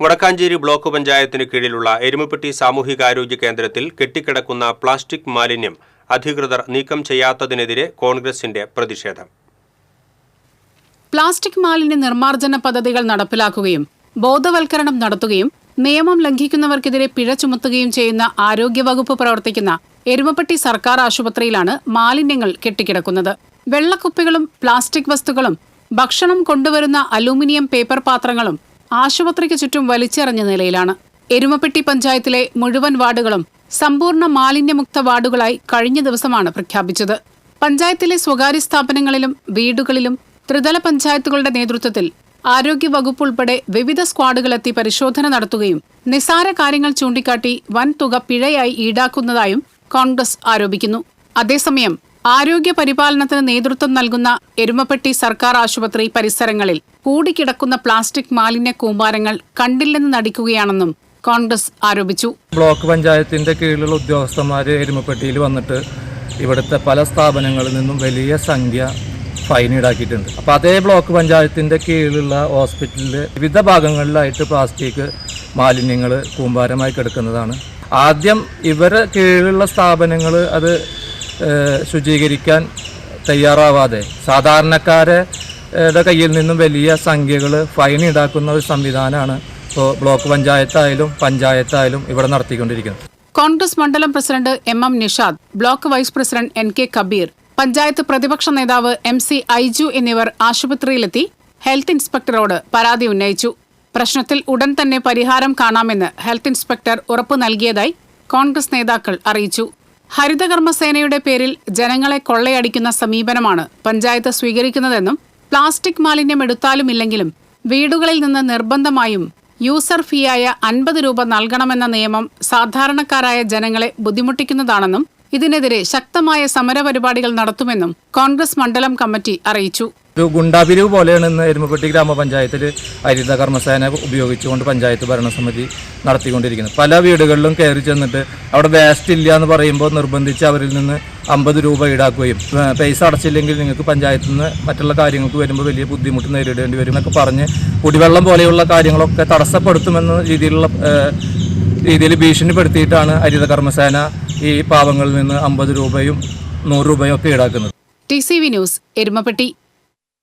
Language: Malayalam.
വടക്കാഞ്ചേരി ബ്ലോക്ക് പഞ്ചായത്തിന് കീഴിലുള്ള എരുമപ്പെട്ടി സാമൂഹികാരോഗ്യ കേന്ദ്രത്തിൽ കെട്ടിക്കിടക്കുന്ന പ്ലാസ്റ്റിക് മാലിന്യം അധികൃതർ നീക്കം ചെയ്യാത്തതിനെതിരെ കോൺഗ്രസിന്റെ പ്രതിഷേധം. പ്ലാസ്റ്റിക് മാലിന്യ നിർമ്മാർജന പദ്ധതികൾ നടപ്പിലാക്കുകയും ബോധവൽക്കരണം നടത്തുകയും നിയമം ലംഘിക്കുന്നവർക്കെതിരെ പിഴ ചുമത്തുകയും ചെയ്യുന്ന ആരോഗ്യവകുപ്പ് പ്രവർത്തിക്കുന്ന എരുമപ്പെട്ടി സർക്കാർ ആശുപത്രിയിലാണ് മാലിന്യങ്ങൾ കെട്ടിക്കിടക്കുന്നത്. വെള്ളക്കുപ്പികളും പ്ലാസ്റ്റിക് വസ്തുക്കളും ഭക്ഷണം കൊണ്ടുവരുന്ന അലൂമിനിയം പേപ്പർ പാത്രങ്ങളും ആശുപത്രിക്ക് ചുറ്റും വലിച്ചെറിഞ്ഞ നിലയിലാണ്. എരുമപ്പെട്ടി പഞ്ചായത്തിലെ മുഴുവൻ വാർഡുകളും സമ്പൂർണ മാലിന്യമുക്ത വാർഡുകളായി കഴിഞ്ഞ ദിവസമാണ് പ്രഖ്യാപിച്ചത്. പഞ്ചായത്തിലെ സ്വകാര്യ സ്ഥാപനങ്ങളിലും വീടുകളിലും ത്രിതല പഞ്ചായത്തുകളുടെ നേതൃത്വത്തിൽ ആരോഗ്യ വകുപ്പ് ഉൾപ്പെടെ വിവിധ സ്ക്വാഡുകളെത്തി പരിശോധന നടത്തുകയും നിസാര കാര്യങ്ങൾ ചൂണ്ടിക്കാട്ടി വൻ തുക പിഴയായി ഈടാക്കുന്നതായും കോൺഗ്രസ് ആരോപിക്കുന്നു. അതേസമയം ആരോഗ്യ പരിപാലനത്തിന് നേതൃത്വം നൽകുന്ന എരുമപ്പെട്ടി സർക്കാർ ആശുപത്രി പരിസരങ്ങളിൽ കൂടിക്കിടക്കുന്ന പ്ലാസ്റ്റിക് മാലിന്യ കൂമ്പാരങ്ങൾ കണ്ടില്ലെന്ന് നടിക്കുകയാണെന്നും കോൺഗ്രസ് ആരോപിച്ചു. ബ്ലോക്ക് പഞ്ചായത്തിന്റെ കീഴിലുള്ള ഉദ്യോഗസ്ഥന്മാർ എരുമപ്പെട്ടിയിൽ വന്നിട്ട് ഇവിടുത്തെ പല സ്ഥാപനങ്ങളിൽ നിന്നും വലിയ സംഖ്യ ഫൈൻ ഈടാക്കിയിട്ടുണ്ട്. അപ്പോൾ അതേ ബ്ലോക്ക് പഞ്ചായത്തിന്റെ കീഴിലുള്ള ഹോസ്പിറ്റലിൽ വിവിധ ഭാഗങ്ങളിലായിട്ട് പ്ലാസ്റ്റിക് മാലിന്യങ്ങൾ കൂമ്പാരമായി കിടക്കുന്നതാണ്. ആദ്യം ഇവരെ കീഴിലുള്ള സ്ഥാപനങ്ങൾ അത് ശുചീകരിക്കാൻ തയ്യാറാവാതെ. സാധാരണക്കാരെ യുടെ കയ്യിൽ നിന്നും വലിയ സംഖ്യകൾ ഫൈൻ ഈടാക്കുന്ന ഒരു സംവിധാനമാണ് ഇപ്പോൾ ബ്ലോക്ക് പഞ്ചായത്തായാലും പഞ്ചായത്തായാലും ഇവിടെ നടത്തിക്കൊണ്ടിരിക്കുന്നത്. കോൺഗ്രസ് മണ്ഡലം president M M Nishad block vice president N K Kabir panchayat പ്രതിപക്ഷ നേതാവ് എം സി ഐജു എന്നിവർ ആശുപത്രിയിലെത്തി ഹെൽത്ത് ഇൻസ്പെക്ടറോട് പരാതി ഉന്നയിച്ചു. പ്രശ്നത്തിൽ ഉടൻ തന്നെ പരിഹാരം കാണാമെന്ന് ഹെൽത്ത് ഇൻസ്പെക്ടർ ഉറപ്പു നൽകിയതായി കോൺഗ്രസ് നേതാക്കൾ അറിയിച്ചു. ഹരിതകർമ്മസേനയുടെ പേരിൽ ജനങ്ങളെ കൊള്ളയടിക്കുന്ന സമീപനമാണ് പഞ്ചായത്ത് സ്വീകരിക്കുന്നതെന്നും പ്ലാസ്റ്റിക് മാലിന്യം എടുത്താലും ഇല്ലെങ്കിലും വീടുകളിൽ നിന്ന് നിർബന്ധമായും യൂസർ ഫീയായ അൻപത് രൂപ നൽകണമെന്ന നിയമം സാധാരണക്കാരായ ജനങ്ങളെ ബുദ്ധിമുട്ടിക്കുന്നതാണെന്നും ഇതിനെതിരെ ശക്തമായ സമരപരിപാടികൾ നടത്തുമെന്നും കോൺഗ്രസ് മണ്ഡലം കമ്മിറ്റി അറിയിച്ചു. ഒരു ഗുണ്ടാപിരിവ് പോലെയാണ് ഇന്ന് എരുമപ്പെട്ടി ഗ്രാമപഞ്ചായത്തിൽ ഹരിത കർമ്മസേന ഉപയോഗിച്ചുകൊണ്ട് പഞ്ചായത്ത് ഭരണസമിതി നടത്തിക്കൊണ്ടിരിക്കുന്നത്. പല വീടുകളിലും കയറി ചെന്നിട്ട് അവിടെ വേസ്റ്റ് ഇല്ല എന്ന് പറയുമ്പോൾ നിർബന്ധിച്ച് അവരിൽ നിന്ന് അമ്പത് രൂപ ഈടാക്കുകയും പൈസ അടച്ചില്ലെങ്കിൽ നിങ്ങൾക്ക് പഞ്ചായത്തിൽ നിന്ന് മറ്റുള്ള കാര്യങ്ങൾക്ക് വരുമ്പോൾ വലിയ ബുദ്ധിമുട്ട് നേരിടേണ്ടി വരും എന്നൊക്കെ പറഞ്ഞ് കുടിവെള്ളം പോലെയുള്ള കാര്യങ്ങളൊക്കെ തടസ്സപ്പെടുത്തുമെന്ന രീതിയിലുള്ള രീതിയിൽ ഭീഷണിപ്പെടുത്തിയിട്ടാണ് ഹരിത കർമ്മസേന ഈ പാവങ്ങളിൽ നിന്ന് അമ്പത് രൂപയും നൂറ് രൂപയും ഒക്കെ ഈടാക്കുന്നത്. T C V news Erumapetty.